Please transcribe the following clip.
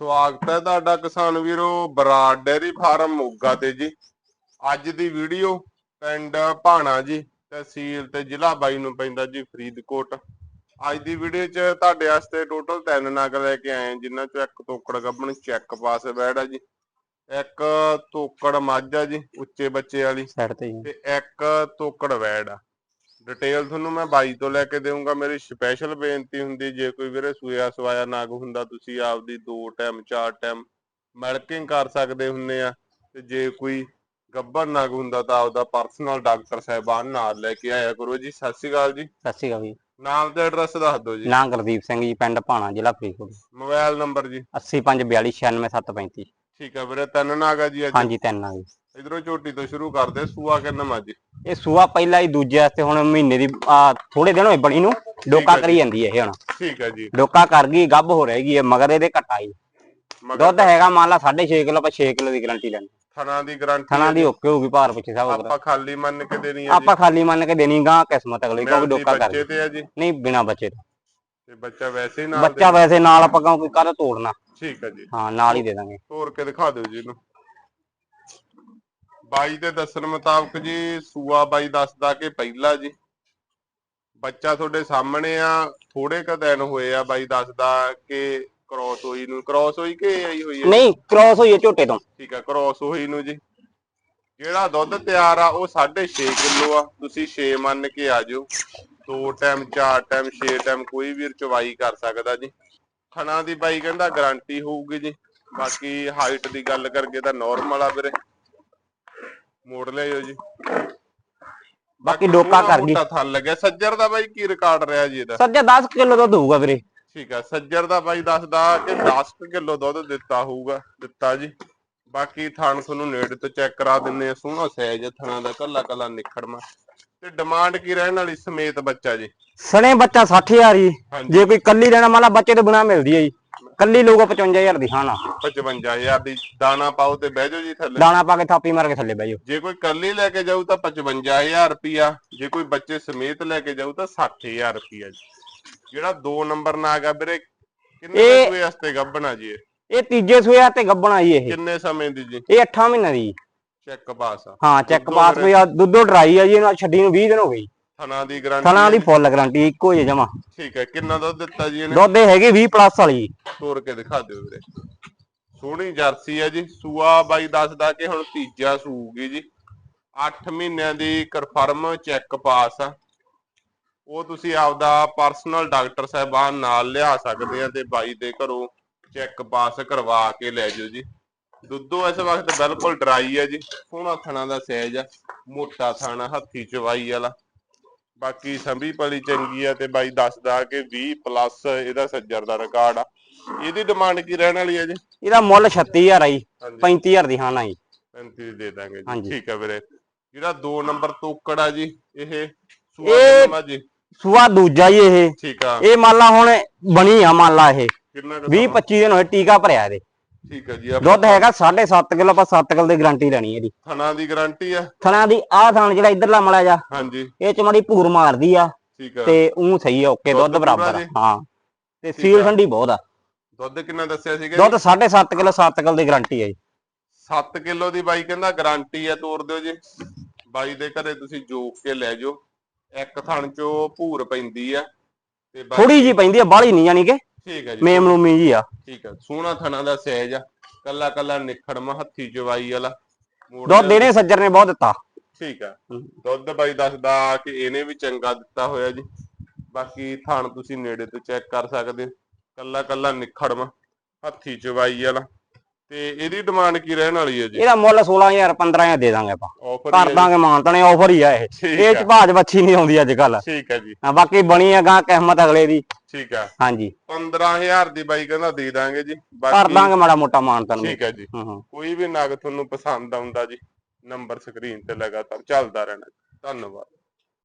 ਸਵਾਗਤ ਹੈ ਤੁਹਾਡਾ ਕਿਸਾਨ ਵੀਰੋ ਬਰਾੜ ਡੇਅਰੀ ਫਾਰਮ ਮੋਗਾ ਤੇ ਜੀ। ਅੱਜ ਦੀ ਵੀਡੀਓ ਪਿੰਡ ਭਾਣਾ ਜੀ ਤਹਿਸੀਲ ਤੇ ਜ਼ਿਲ੍ਹਾ ਬਾਈ ਨੂੰ ਪੈਂਦਾ ਜੀ ਫਰੀਦਕੋਟ। ਅੱਜ ਦੀ ਵੀਡੀਓ 'ਚ ਤੁਹਾਡੇ ਵਾਸਤੇ ਟੋਟਲ ਤਿੰਨ ਨਗ ਲੈ ਕੇ ਆਏ ਜਿਨ੍ਹਾਂ 'ਚੋਂ ਇੱਕ ਤੋਕੜ ਗੱਬਣ ਚੈੱਕ ਪਾਸ ਬੈੜ ਆ ਜੀ। ਇੱਕ ਤੋਕੜ ਮੱਝ ਆ ਜੀ ਉੱਚੇ ਬੱਚੇ ਵਾਲੀ ਤੇ ਇੱਕ ਤੋਕੜ ਵੈੜ ਆ। ਡਿਟੇਲ ਤੁਹਾਨੂੰ ਮੈਂ ਬਾਈ ਤੋਂ ਲੈ ਕੇ ਦੇਵਾਂਗਾ ਮੇਰੀ ਸਪੈਸ਼ਲ ਬੇਨਤੀ ਹੁੰਦੀ ਜੇ ਕੋਈ ਵੀਰੇ ਸੂਇਆ ਸਵਾਇਆ ਨਾਗ ਹੁੰਦਾ ਤੁਸੀਂ ਆਪਦੀ ਦੋ ਟਾਈਮ ਚਾਰ ਟਾਈਮ ਮਿਲਕਿੰਗ ਕਰ ਸਕਦੇ ਹੁੰਨੇ ਆ। ਤੇ ਜੇ ਕੋਈ ਗੱਬਰ ਨਾਗ ਹੁੰਦਾ ਤਾਂ ਆਪਦਾ ਪਰਸਨਲ ਡਾਕਟਰ ਸਾਹਿਬਾਨ ਨਾਲ ਲੈ ਕੇ ਆਇਆ ਕਰੋ ਜੀ। ਸਤਿ ਸ਼੍ਰੀ ਅਕਾਲ ਜੀ। ਸਤਿ ਸ਼੍ਰੀ ਅਕਾਲ ਜੀ। ਨਾਮ ਤੇ ਐਡਰੈਸ ਦੱਸ ਦਿਓ ਜੀ। ਨਾਂ ਗੁਰਦੀਪ ਸਿੰਘ ਜੀ ਪਿੰਡ ਭਾਣਾ ਜ਼ਿਲ੍ਹਾ ਫਰੀਦਕੋਟ। ਮੋਬਾਈਲ ਨੰਬਰ ਜੀ। 8542969735 ਠੀਕ ਆ ਵੀਰੇ ਤਿੰਨ ਨਾਗ ਆ ਜੀ ਅੱਜ। ਹਾਂਜੀ ਤਿੰਨ ਆ ਜੀ ਇਧਰੋਂ ਝੋਟੀ ਤੋਂ ਸ਼ੁਰੂ ਕਰਦੇ ਸੂਆ ਕਿੰਨਾ ਮੱਝ ਇਹ ਸੂਆ ਪਹਿਲਾ ਹੀ ਦੂਜੇ ਵਾਸਤੇ ਹੁਣ ਮਹੀਨੇ ਦੀ ਥੋੜੇ ਦਿਨ ਹੋਏ ਬਣੀ ਨੂੰ ਡੋਕਾ ਕਰੀ ਜਾਂਦੀ ਹੈ ਇਹ ਹੁਣ। ਠੀਕ ਹੈ ਜੀ। ਡੋਕਾ ਕਰ ਗਈ ਗੱਭ ਹੋ ਰਹੇਗੀ ਇਹ ਮਗਰ ਇਹਦੇ ਘਟਾਈ ਮਗਰ ਦੁੱਧ ਹੈਗਾ ਮੰਨ ਲਾ 6.5 ਕਿਲੋ ਆਪਾਂ 6 ਕਿਲੋ ਦੀ ਗਾਰੰਟੀ ਲੈਣੀ ਥਣਾ ਦੀ ਗਾਰੰਟੀ ਥਣਾ ਦੀ ਓਕੇ ਹੋਊਗੀ ਭਾਰ ਪਿੱਛੇ ਸਭ ਆਪਾਂ ਖਾਲੀ ਮੰਨ ਕੇ ਦੇਣੀ ਹੈ ਆਪਾਂ ਖਾਲੀ ਮੰਨ ਕੇ ਦੇਣੀ ਗਾਂ ਕਿਸਮਤ ਅਗਲੀ ਕਿਉਂਕਿ ਡੋਕਾ ਕਰ ਬੱਚੇ ਤੇ ਹੈ ਜੀ। ਨਹੀਂ ਬਿਨਾ ਬੱਚੇ ਤੋਂ। ਤੇ ਬੱਚਾ ਵੈਸੇ ਹੀ ਨਾਲ ਬੱਚਾ ਵੈਸੇ ਨਾਲ ਆਪਾਂ ਕਿਉਂਕਿ ਕਰ ਤੋੜਨਾ? ਦੇ- ਠੀਕ ਹੈ ਜੀ। ਹਾਂ ਨਾਲ ਹੀ ਦੇ ਦਾਂਗੇ। ਤੋੜ ਕੇ ਦਿਖਾ ਦਿਓ ਜੀ ਇਹਨੂੰ। ਬਾਈ ਦੇ ਦੱਸਣ ਮੁਤਾਬਕ ਜੀ ਸੂਆ ਬਾਈ ਦੱਸਦਾ ਕਿ ਪਹਿਲਾ ਜੀ। ਬੱਚਾ ਤੁਹਾਡੇ ਸਾਹਮਣੇ ਆ ਥੋੜੇ ਕ ਦਿਨ ਹੋਏ ਆ ਬਾਈ ਦੱਸਦਾ ਕਿ ਕ੍ਰੋਸ ਹੋਈ ਨੂੰ। ਕ੍ਰੋਸ ਹੋਈ ਕਿ ਆਈ ਹੋਈ ਹੈ ਨਹੀਂ ਕ੍ਰਾਸ ਹੋਈ ਹੈ ਝੋਟੇ ਤੋਂ। ਠੀਕ ਆ ਕ੍ਰੋਸ ਹੋਈ ਨੂੰ ਜੀ। ਜਿਹੜਾ ਦੁੱਧ ਤਿਆਰ ਆ ਉਹ 6.5 ਕਿਲੋ ਆ। ਤੁਸੀਂ 6 ਮੰਨ ਕੇ ਆ ਜਾਓ ਦੋ ਟਾਈਮ ਚਾਰ ਟਾਈਮ 6 ਟਾਈਮ ਕੋਈ ਵੀ ਚਵਾਈ ਕਰ ਸਕਦਾ ਜੀ। ਥਣਾ ਦੀ ਬਾਈ ਕਹਿੰਦਾ ਗਾਰੰਟੀ ਹੋਊਗੀ ਜੀ। ਬਾਕੀ ਹਾਈਟ ਦੀ ਗੱਲ ਕਰਕੇ ਤਾਂ ਨਾਰਮਲ ਆ ਵੀਰੇ। ਮੋੜ ਲਿਓ ਜੀ। ਬਾਕੀ ਡੋਕਾ ਕਰ ਗਈ ਮੋਟਾ ਥਲ ਲੱਗਿਆ। ਸੱਜਰ ਦਾ ਬਾਈ ਕੀ ਰਿਕਾਰਡ ਰਿਹਾ ਜੀ ਇਹਦਾ? ਸੱਜਾ 10 ਕਿਲੋ ਦੁੱਧ ਹੋਊਗਾ ਵੀਰੇ। ਠੀਕ ਆ ਸੱਜਰ ਦਾ ਬਾਈ ਦੱਸਦਾ ਕਿ 10 ਕਿਲੋ ਦੁੱਧ ਦਿੱਤਾ ਹੋਊਗਾ ਦਿੱਤਾ ਜੀ। ਬਾਕੀ ਥਣ ਤੁਹਾਨੂੰ ਨੇੜੇ ਤੋਂ ਚੈੱਕ ਕਰਾ ਦਿੰਨੇ ਆ ਸੋਹਣਾ ਸਾਈਜ਼ ਥਣਾ ਦਾ ਕੱਲਾ ਕੱਲਾ ਨਿਖੜਮਾ। ਤੇ ਡਿਮਾਂਡ ਕੀ ਰਹਿਣ ਵਾਲੀ? ਸਮੇਤ ਬੱਚਾ ਜੀ। ਸਣੇ ਬੱਚਾ 60000 ਜੀ। ਜੇ ਕੋਈ ਕੱਲੀ ਲੈਣਾ ਮੰਨ ਲਾ ਬੱਚੇ ਤੋਂ ਬਿਨਾ ਮਿਲਦੀ ਹੈ ਜੀ। ਕੱਲੀ ਲੋਗਾ 55000 ਦੀ ਖਾਣਾ 55000 ਦੀ ਦਾਣਾ ਪਾਓ ਤੇ ਬਹਿ ਜਾਓ ਜੀ ਥੱਲੇ। ਦਾਣਾ ਪਾ ਕੇ ਥਾਪੀ ਮਾਰ ਕੇ ਥੱਲੇ ਬਹਿ ਜਾਓ। ਜੇ ਕੋਈ ਕੱਲੀ ਲੈ ਕੇ ਜਾਊ ਤਾਂ 55000 ਰੁਪਿਆ ਜੇ ਕੋਈ ਬੱਚੇ ਸਮੇਤ ਲੈ ਕੇ ਜਾਊ ਤਾਂ 60000 ਰੁਪਿਆ ਜੀ। ਜਿਹੜਾ 2 ਨੰਬਰ ਨਾਗ ਆ ਵੀਰੇ ਕਿੰਨੇ ਸੂਏ ਵਾਸਤੇ ਗੱਭਣਾ ਜੀ ਇਹ? ਤੀਜੇ ਸੂਆ ਤੇ ਗੱਬਣਾ ਜੀ ਇਹ। ਕਿੰਨੇ ਸਮੇਂ ਦੀ ਜੀ? ਇਹ 8 ਮਹੀਨੇ ਦੀ। ਚੈੱਕ ਪਾਸ ਆ। ਹਾਂ ਚੈੱਕ ਦੁੱਧੋ ਪਾਸ ਵੀਰੇ। ਵੀ ਆ ਦੁੱਧੋ ਡਰਾਈ ਆ ਜੀ ਇਹਨਾਂ ਛੱਡੀ ਨੂੰ 20 ਦਿਨ ਹੋ ਗਈ ਥਣਾ ਦੀ ਗਾਰੰਟੀ ਥਣਾ ਦੀ ਫੁੱਲ ਗਾਰੰਟੀ ਇੱਕੋ ਹੀ ਜਮਾ। ਠੀਕ ਹੈ ਕਿੰਨਾ ਦੁੱਧ ਦਿੱਤਾ ਜੀ ਇਹਨੇ? ਦੁੱਧ ਇਹ ਹੈਗੀ 20 ਪਲੱਸ ਵਾਲੀ। ਤੋੜ ਕੇ ਦਿਖਾ ਦਿਓ ਵੀਰੇ। ਸੋਹਣੀ ਜਰਸੀ ਹੈ ਜੀ। ਸੂਆ ਬਾਈ ਦੱਸਦਾ ਕਿ ਹੁਣ ਤੀਜਾ ਸੂਗੀ ਜੀ। 8 ਮਹੀਨਿਆਂ ਦੀ ਕਨਫਰਮ ਚੈੱਕ ਪਾਸ ਆ। ਉਹ ਤੁਸੀਂ ਆਪਦਾ ਪਰਸਨਲ ਡਾਕਟਰ ਸਾਹਿਬਾਨ ਨਾਲ ਲਿਆ ਸਕਦੇ ਆ ਤੇ ਬਾਈ ਦੇ ਘਰੋਂ ਚੈੱਕ ਪਾਸ ਕਰਵਾ ਕੇ ਲੈ ਜਾਓ ਜੀ। ਦੁੱਧੋ ਇਸ ਵਕਤ ਬਿਲਕੁਲ ਡਰਾਈ ਹੈ ਜੀ। ਸੋਹਣਾ ਥਣਾ ਦਾ ਸਾਈਜ਼ ਆ। ਮੋਟਾ ਥਾਣਾ ਹੱਥੀ ਚਵਾਈ ਵਾਲਾ। ਬਾਕੀ ਸੰਭੀ ਪਲੀ ਚੰਗੀ ਆ ਤੇ ਬਾਈ ਦੱਸਦਾ ਕਿ 20 ਪਲੱਸ ਇਹਦਾ ਸੱਜਰ ਦਾ ਰਿਕਾਰਡ ਆ। ਇਹਦੀ ਡਿਮਾਂਡ ਕੀ ਰਹਿਣ ਵਾਲੀ ਹੈ ਜੀ? ਇਹਦਾ ਮੁੱਲ 36000 ਆ ਜੀ ਹਾਂਜੀ। 35000 ਦੀ ਖਾਣਾ ਜੀ। 35 ਦੇ ਦਾਂਗੇ ਜੀ। ਠੀਕ ਹੈ ਵੀਰੇ। ਜਿਹੜਾ 2 ਨੰਬਰ ਤੋਕੜ ਆ ਜੀ ਇਹ ਸੂਆ ਜੀ? ਸੂਆ ਦੂਜਾ ਜੀ ਇਹ। ਠੀਕ ਆ। ਇਹ ਮੰਨ ਲਾ ਹੁਣ ਬਣੀ ਆ ਮੰਨ ਲਾ ਇਹ। ਕਿੰਨਾ ਕੁ 20 ਸਮਾਂ? 25 ਦਿਨ ਹੋਏ ਟੀਕਾ ਭਰਿਆ ਇਹਦੇ। ਠੀਕ ਹੈ ਜੀ ਆ ਦੁੱਧ ਹੈਗਾ 7.5 ਕਿਲੋ ਆਪਾਂ 7 ਕਿਲੋ ਦੀ ਗਾਰੰਟੀ ਲੈਣੀ ਇਹਦੀ ਥਣਾ ਦੀ ਗਾਰੰਟੀ ਆ। ਥਣਾ ਦੀ ਆਹ ਥਣ ਜਿਹੜਾ ਇਧਰਲਾ ਮਲਿਆ ਜਾ ਹਾਂਜੀ। ਇਹ ਚ ਮਾੜੀ ਭੂਰ ਮਾਰਦੀ ਆ ਠੀਕ ਆ। ਤੇ ਉਹ ਸਹੀ ਆ ਓਕੇ ਦੁੱਧ ਬਰਾਬਰ ਆ। ਜੀ? ਹਾਂ ਤੇ ਸੀਲ ਆ। ਠੰਡੀ ਬਹੁਤ ਆ। ਦੁੱਧ ਕਿੰਨਾ ਦੱਸਿਆ ਸੀਗਾ ਦੁੱਧ 7.5 ਕਿਲੋ 7 ਕਿਲੋ ਦੀ ਗਾਰੰਟੀ ਹੈ ਜੀ। 7 ਕਿਲੋ ਦੀ ਬਾਈ ਕਹਿੰਦਾ ਗਾਰੰਟੀ ਆ ਤੋੜ ਦਿਓ ਜੀ। ਬਾਈ ਦੇ ਘਰੇ ਤੁਸੀਂ ਜੋਕ ਕੇ ਲੈ ਜਾਓ। ਇੱਕ ਥਣ ਚੋਂ ਭੂਰ ਪੈਂਦੀ ਆ ਤੇ ਥੋੜੀ ਜੀ ਪੈਂਦੀ ਆ ਬਾਹਲੀ ਨਹੀਂ ਜਾਨੀ ਕਿ ਠੀਕ ਹੈ ਜੀ। ਮੇਮ ਨੂਮੀ ਜੀ ਆ। ਠੀਕ ਹੈ। ਸੋਹਣਾ ਥਣਾ ਦਾ ਸਾਈਜ਼ ਆ। ਕੱਲਾ ਕੱਲਾ ਨਿਖੜਮਾ ਹੱਥੀ ਚਵਾਈ ਵਾਲਾ। ਮੋੜ ਦੁੱਧ। ਇਹਨੇ ਸੱਜਰ ਨੇ ਬਹੁਤ ਦਿੱਤਾ। ਠੀਕ ਆ। ਦੁੱਧ ਬਾਈ ਦੱਸਦਾ ਕਿ ਇਹਨੇ ਵੀ ਚੰਗਾ ਦਿੱਤਾ ਹੋਇਆ ਜੀ। ਬਾਕੀ ਥਣ ਤੁਸੀਂ ਨੇੜੇ ਤੋਂ ਚੈੱਕ ਕਰ ਸਕਦੇ ਕੱਲਾ ਕੱਲਾ ਨਿਖੜਮਾ ਹੱਥੀ ਚਵਾਈ ਵਾਲਾ। ਤੇ ਇਹਦੀ ਡਿਮਾਂਡ ਕੀ ਰਹਿਣ ਵਾਲੀ ਹੈ ਜੀ? ਇਹਦਾ ਮੁੱਲ 16000 15000 ਦੇ ਦਾਂਗੇ ਆਪਾਂ। ਕਰ ਦਾਂਗੇ ਮਾਨਤਣੇ ਆਫਰ ਹੀ ਆ ਇਹ। ਇਹ ਚ ਭਾਜ ਬੱਚੀ ਨਹੀਂ ਆਉਂਦੀ ਅੱਜ ਕੱਲ ਠੀਕ ਹੈ ਜੀ। ਬਾਕੀ ਬਣੀ ਆ ਗਾਂ ਕਿਸਮਤ ਅਗਲੇ ਦੀ। ਠੀਕ ਆ। ਹਾਂਜੀ। 15000 ਦੀ ਬਾਈ ਕਹਿੰਦਾ ਦੇ ਦਾਂਗੇ ਜੀ। ਕਰ ਦਾਂਗੇ ਮਾੜਾ ਮੋਟਾ ਮਾਨਤਨ ਠੀਕ ਹੈ ਜੀ। ਹੂੰ ਹੂੰ। ਕੋਈ ਵੀ ਨਗ ਤੁਹਾਨੂੰ ਪਸੰਦ ਆਉਂਦਾ ਜੀ ਨੰਬਰ ਸਕਰੀਨ ਤੇ ਲਗਾਤਾਰ ਚੱਲਦਾ ਰਹਿਣਾ ਧੰਨਵਾਦ।